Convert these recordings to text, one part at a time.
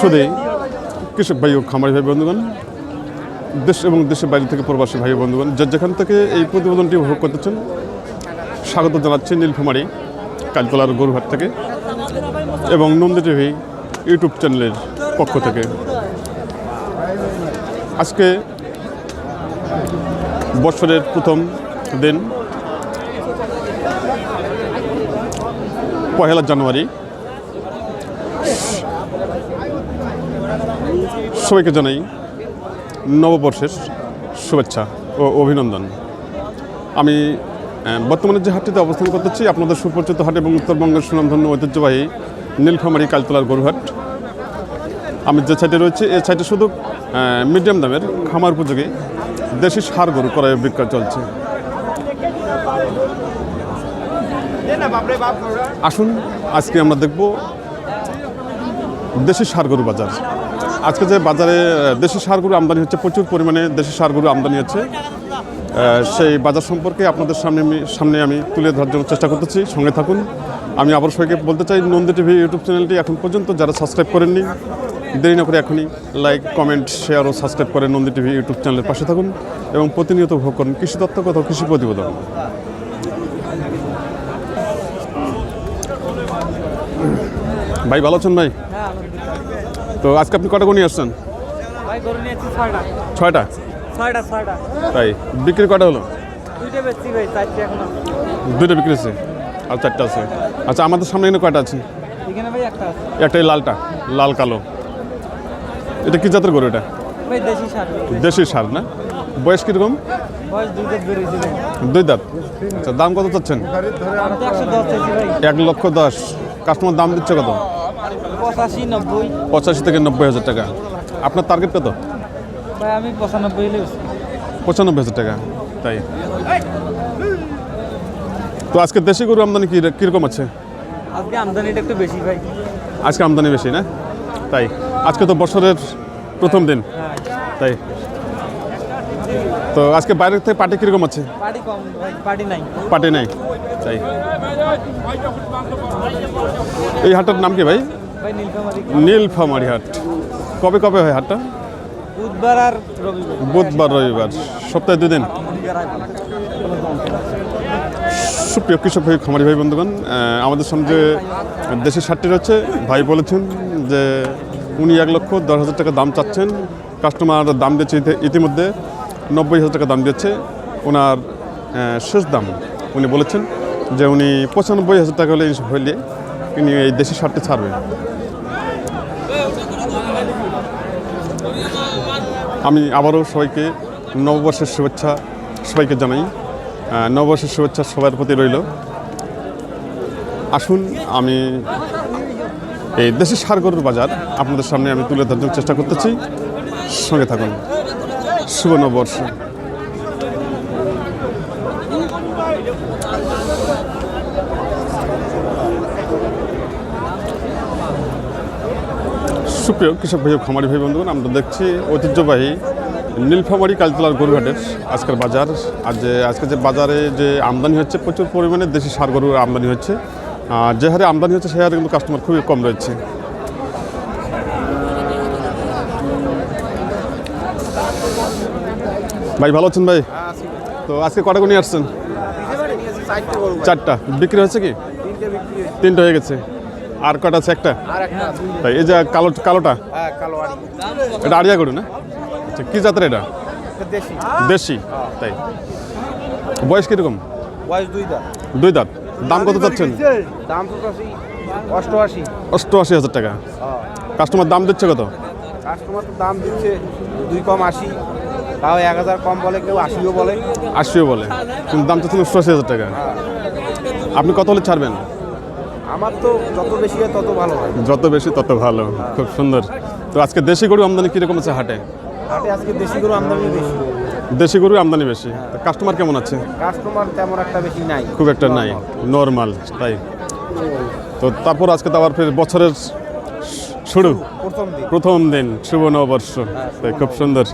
শুধু কৃষক ভাই ও খামারি ভাই বন্ধুগণ, দেশ এবং দেশের বাইরে থেকে প্রবাসী ভাই বন্ধুগণ, যে যেখান থেকে এই প্রতিবেদনটি উপভোগ করতেছেন, স্বাগত জানাচ্ছি নীলফামারি কালতলার গরুহাট থেকে এবং নন্দী টিভি ইউটিউব চ্যানেলের পক্ষ থেকে। আজকে বছরের প্রথম দিন, পহেলা জানুয়ারি সবাইকে জানাই নববর্ষের শুভেচ্ছা ও অভিনন্দন। আমি বর্তমানে যে হাটটিতে অবস্থান করতেছি, আপনাদের সুপরিচিত হাট এবং উত্তরবঙ্গের সুনামধন্য ঐতিহ্যবাহী নীলফামারী কালতলার গরুহাট। আমি যে সাইটে রয়েছে, এই সাইটে শুধু মিডিয়াম দামের খামার উপযোগী দেশি সার গরু ক্রয় বিক্রয় চলছে। আসুন, আজকে আমরা দেখব দেশি সার গরু বাজার। আজকে যে বাজারে দেশি সার গরু আমদানি হচ্ছে, প্রচুর পরিমাণে দেশি সার গরু আমদানি হচ্ছে। সেই বাজার সম্পর্কে আপনাদের সামনে আমি- সামনে আমি তুলে ধরার জন্য চেষ্টা করতেছি। সঙ্গে থাকুন। আমি আবার সবাইকে বলতে চাই, নন্দী টিভি ইউটিউব চ্যানেলটি এখন পর্যন্ত যারা সাবস্ক্রাইব করেননি, দেরি না করে এখনই লাইক, কমেন্ট, শেয়ার ও সাবস্ক্রাইব করে নন্দী টিভি ইউটিউব চ্যানেলের পাশে থাকুন এবং প্রতিনিয়ত ভোগ করুন কৃষি তত্ত্ব কথা কৃষি প্রতিবেদন। ভাই, ভালো আছেন ভাই? তো আজকে আপনি কটা গুণি আসছেন? ছয়টা। তাই? বিক্রি কটা হলো? দুইটা বিক্রি আছে আর চারটা আছে। আচ্ছা আমাদের সামনে এখানে কয়টা আছে? একটা আছে। একটাই লালটা লাল কালো। এটা কি জাতের গরু এটা? দেশি সার। না? বয়স কীরকম? দুই দাঁত আচ্ছা দাম কত চাচ্ছেন? এক লক্ষ দশ। কাস্টমার দাম দিচ্ছে কত? পঁচাশি নব্বই। পঁচাশি থেকে নব্বই হাজার টাকা। আপনার টার্গেট কত? ভাই আমি পঁচানব্বই পঁচানব্বই হাজার টাকা তাই? তো আজকে দেশি গরু আমদানি কী কীরকম আছে? আজকে আমদানিটা একটু বেশি ভাই। আজকে আমদানি বেশি না? তাই। আজকে তো বছরের প্রথম দিন তাই? তো আজকে বাইরে থেকে পার্টি কীরকম আছে? পার্টি কম পার্টি নাই। পার্টি নাই। তাই এই হাটটার নাম কি ভাই? নীলফামারি হাট। কবে কবে হয় হাটটা? বুধবার আর বুধবার রবিবার। সপ্তাহে দুই দিন সুপ্রিয় কৃষক ভাই খামারি ভাই বন্ধুগণ আমাদের সামনে যে দেশি সারটি রয়েছে ভাই বলেছেন যে উনি এক লক্ষ দশ হাজার টাকা দাম চাচ্ছেন। কাস্টমার দাম দিচ্ছে ইতি- ইতিমধ্যে নব্বই হাজার টাকা দাম দিচ্ছে ওনার শেষ দাম উনি বলেছেন। যে উনি পঁচানব্বই হাজার টাকা হলে হইলে তিনি এই দেশি সারটি ছাড়বেন। আমি আবারও সবাইকে নববর্ষের শুভেচ্ছা সবাইকে জানাই। নববর্ষের শুভেচ্ছা সবার প্রতি রইল। আসুন, আমি এই দেশের সার গরুর বাজার আপনাদের সামনে আমি তুলে ধরার চেষ্টা করতেছি। সঙ্গে থাকুন। শুভ নববর্ষ। সুপ্রিয় কৃষক ভাই খামারি ভাই, বন্ধুগণ, আমরা দেখছি ঐতিহ্যবাহী নীলফামারি কালতলার গরুহাটের আজকের বাজার। আর যে আজকে যে বাজারে যে আমদানি হচ্ছে, প্রচুর পরিমাণে দেশি সার গরুর আমদানি হচ্ছে। যে হারে আমদানি হচ্ছে, সেই হারে কিন্তু কাস্টমার খুবই কম রয়েছে। ভাই, ভালো আছেন ভাই? তো আজকে কটা গুনি আসছেন? চারটা বিক্রি হচ্ছে কি? তিনটা হয়ে গেছে। আর কটা আছে? একটা? তাই এই যে কালো কালোটা? এটা আড়িয়া গরু না? আচ্ছা কী জাতের এটা? দেশি। তাই। বয়স কীরকম? বয়স দুই দাঁত। দাম কত চাচ্ছেন? দাম অষ্টআশি। অষ্টআশি হাজার টাকা। কাস্টমার দাম দিচ্ছে কত? কাস্টমার তো দাম দিচ্ছে দুই কম আশি। তাও এক হাজার কম বলে কেউ আশিও বলে। আশিও বলে। কিন্তু দাম চাচ্ছেন অষ্টআশি হাজার টাকা। আপনি কত হলে ছাড়বেন? আমার তো যত বেশি হয় তত ভালো হয়। যত বেশি তত ভালো খুব সুন্দর। তো আজকে দেশি গরু আমদানি কীরকম আছে হাটে? হাটে আজকে দেশি গরু আমদানি বেশি। দেশি গরু আমদানি বেশি। কাস্টমার কেমন আছে? কাস্টমার তেমন একটা বেশি নাই। খুব একটা নাই। নর্মাল তাই। তো তারপর আজকে তো আবার ফের বছরের শুরু। প্রথম দিন। প্রথম দিন শুভ নববর্ষ। তাই খুব সুন্দর।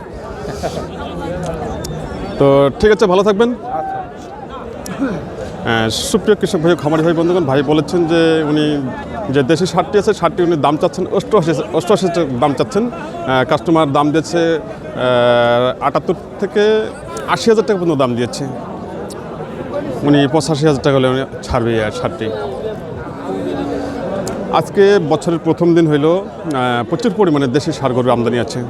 তো ঠিক আছে, ভালো থাকবেন। সুপ্রিয় কৃষক ভাই, খামারি ভাই, বন্ধুগণ, ভাই বলেছেন যে উনি যে দেশি ষাটটি আছে ষাটটি উনি দাম চাচ্ছেন, অষ্টআশি অষ্টআশি দাম চাচ্ছেন। কাস্টমার দাম দিয়েছে আটাত্তর থেকে আশি হাজার টাকা পর্যন্ত দাম দিয়েছে। উনি পঁচাশি হাজার টাকা হলে উনি ছাড়বে আর ষাটটি আজকে বছরের প্রথম দিন হইল প্রচুর পরিমাণে দেশি সার গরুর আমদানি আছে।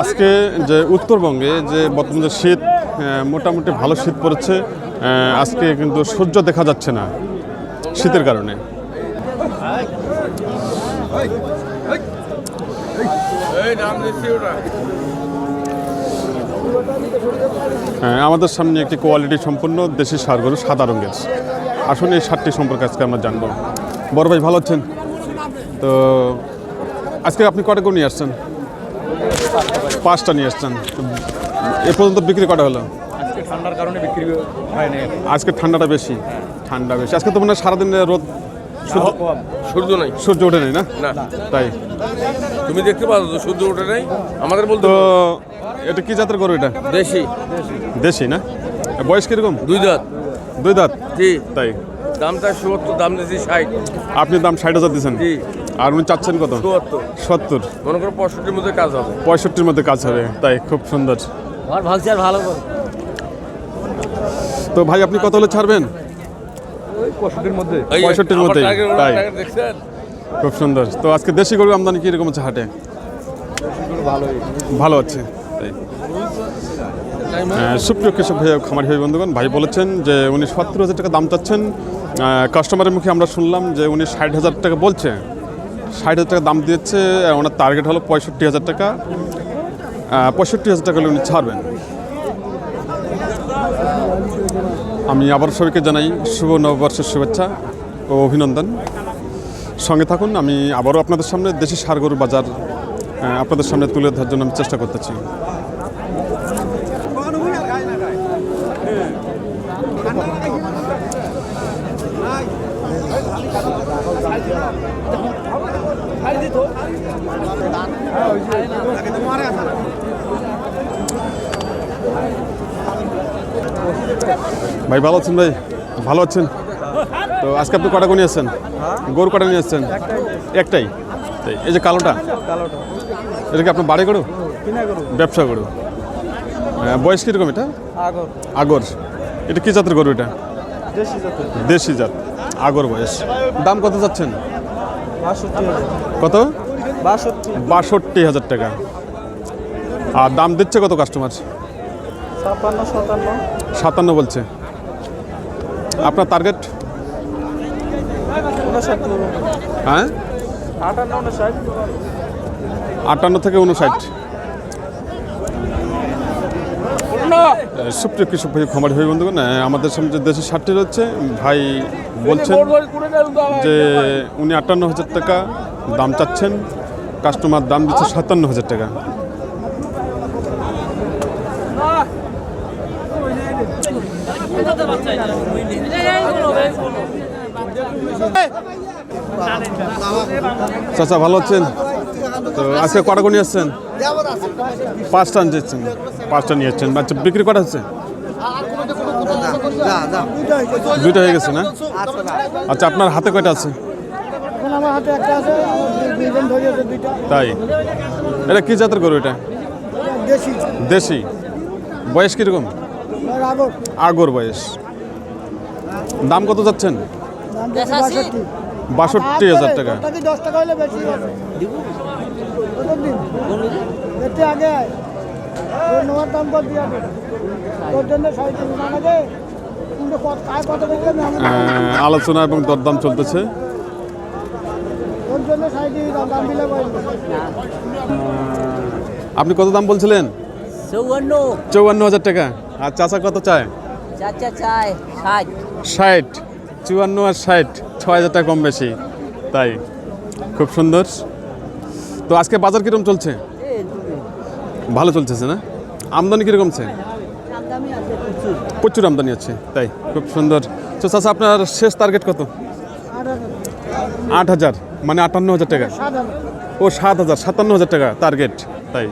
আজকে যে উত্তরবঙ্গে যে বর্তমানে শীত আহ, মোটামুটি ভালো শীত পড়েছে আজকে কিন্তু সূর্য দেখা যাচ্ছে না শীতের কারণে। আমাদের সামনে একটি কোয়ালিটি সম্পন্ন দেশি সার গরু সাদা রঙের। আসলে এই সাতটি সম্পর্কে আজকে আমরা জানব। বড় ভাই ভালো আছেন? তো আজকে আপনি কটা গরু নিয়ে আসছেন? পাঁচটা নিয়ে আসছেন। এ পর্যন্ত বিক্রি কটা হলো? আজকে ঠান্ডার কারণে বিক্রি হয়নি। আজকে ঠান্ডাটা বেশি? ঠান্ডা বেশি। আজকে তো মানে সারাদিন রোদ সূর্য নাই। সূর্য ওঠে নাই না? না। তাই। তুমি দেখতে পাচ্ছ তো সূর্য ওঠে নাই? আমাদের বলতে এটা কি জাতের গরু এটা? দেশি। দেশি না? বয়স কীরকম? দুই দাঁত। দুই দাঁত? জি। তাই। দামটা সত্তর দাম দিয়েছি ষাট। আপনি দাম ষাট হাজার দিয়েছেন জি। আর উনি চাচ্ছেন কত? চুয়াত্তর সত্তর। মনে করো পঁয়ষট্টির মধ্যে কাজ হবে। পঁয়ষট্টির মধ্যে কাজ হবে। তাই খুব সুন্দর। আমার ভাগছি আর ভালো করে। তো ভাই আপনি কত হলে ছাড়বেন? পঁয়ষট্টির মধ্যে। পঁয়ষট্টির মধ্যেই, তাই। দেখছেন? খুব সুন্দর। তো আজকে দেশি গরু আমদানি কীরকম আছে হাটে? ভালো আছে তাই। সুপ্রিয় কৃষক ভাই খামারি ভাই বন্ধুগণ ভাই বলেছেন যে উনি সত্তর হাজার টাকা দাম চাচ্ছেন। কাস্টমারের মুখে আমরা শুনলাম যে উনি ষাট হাজার টাকা বলছে। ষাট হাজার টাকা দাম দিয়েছে ওনার টার্গেট হলো পঁয়ষট্টি হাজার টাকা। পঁয়ষট্টি হাজার টাকা হলে উনি ছাড়বেন। আমি আবার সবাইকে জানাই শুভ নববর্ষের শুভেচ্ছা ও অভিনন্দন। সঙ্গে থাকুন আমি আবারও আপনাদের সামনে দেশি সার গরুর বাজার আপনাদের সামনে তুলে ধরার জন্য আমি চেষ্টা করতেছি। ভাই ভালো আছেন ভাই? ভালো আছেন? তো আজকে আপনি কটা নিয়ে আসছেন গরু কটা নিয়ে আসছেন? একটাই। এই যে কালোটা? এটা কি আপনার বাড়ি গরু? ব্যবসা হ্যাঁ, বয়স কীরকম এটা? আগর। আগর। এটা কি জাতের গরু এটা? দেশি জাতের। দেশি জাত। আগর বয়স। দাম কত যাচ্ছেন? কত? বাষট্টি। হাজার টাকা। আর দাম দিচ্ছে কত কাস্টমার সাতান্ন। বলছে। আপনার টার্গেট হ্যাঁ? আটান্ন থেকে উনষাট। সুপ্রিয় কৃষক ভাই খামারি ভাই বন্ধুগণ আমাদের সামনে দেশের ষাটটি রয়েছে, ভাই বলছেন যে উনি আটান্ন হাজার টাকা দাম চাচ্ছেন, কাস্টমার দাম দিচ্ছে সাতান্ন হাজার টাকা। চাচা, ভালো আছেন? তো আজকে কটা গুণি আসছেন? পাঁচটা নিয়েছেন পাঁচটা নিয়ে যাচ্ছেন আচ্ছা বিক্রি করা হচ্ছে? দুইটা হয়ে গেছে না? আচ্ছা আপনার হাতে কয়টা আছে? তাই? এটা কি জাতের গরু এটা? দেশি। বয়স কীরকম? আগর বয়স। দাম কত যাচ্ছেন? বাষট্টি হাজার টাকা। টাকা। নেওয়ার দাম কত দিয়ে তোর জন্য সাড়ে তিন না লাগে কিন্তু কত কায় কত দেখলে আলোচনা এবং দরদাম চলতেছে। তোর জন্য সাড়ে তিন দাম দাম দিলে আপনি কত দাম বলছিলেন? চৌয়ান্ন। চৌয়ান্ন হাজার টাকা। আর চাচা কত চায়? চাচা চায় ষাট। ষাট। চুয়ান্ন আর ষাট ছয় হাজার টাকা কম বেশি। তাই খুব সুন্দর। তো আজকে বাজার কীরকম চলছে? ভালো চলতেছে না? আমদানি কীরকম আছে? প্রচুর আমদানি আছে, তাই? খুব সুন্দর। তো চাচা, আপনার শেষ টার্গেট কত? আট হাজার মানে আটান্ন হাজার টাকা। ও সাত হাজার, সাতান্ন হাজার টাকা টার্গেট তাই?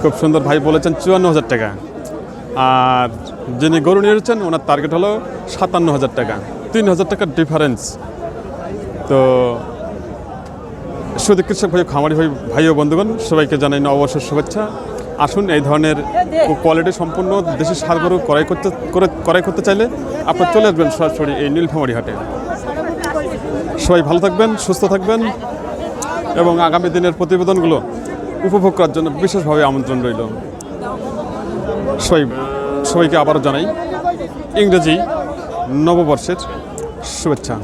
খুব সুন্দর, ভাই বলেছেন চুয়ান্ন হাজার টাকা। আর যিনি গরু নিয়ে এসেছেন, ওনার টার্গেট হলো সাতান্ন হাজার টাকা। তিন হাজার টাকার ডিফারেন্স তো শুধু কৃষক ভাই, খামারি ভাই ভাই ও বন্ধুগণ, সবাইকে জানাই অবসর শুভেচ্ছা। আসুন, এই ধরনের কোয়ালিটি সম্পূর্ণ দেশি সার গরু ক্রয় করতে, করে, ক্রয় করতে চাইলে আপনার চলে আসবেন সরাসরি এই নীলফামারি হাটে। সবাই ভালো থাকবেন, সুস্থ থাকবেন এবং আগামী দিনের প্রতিবেদনগুলো উপভোগ করার জন্য বিশেষভাবে আমন্ত্রণ রইল। সবাই, সবাইকে আবারও জানাই, ইংরেজি নববর্ষের শুভেচ্ছা।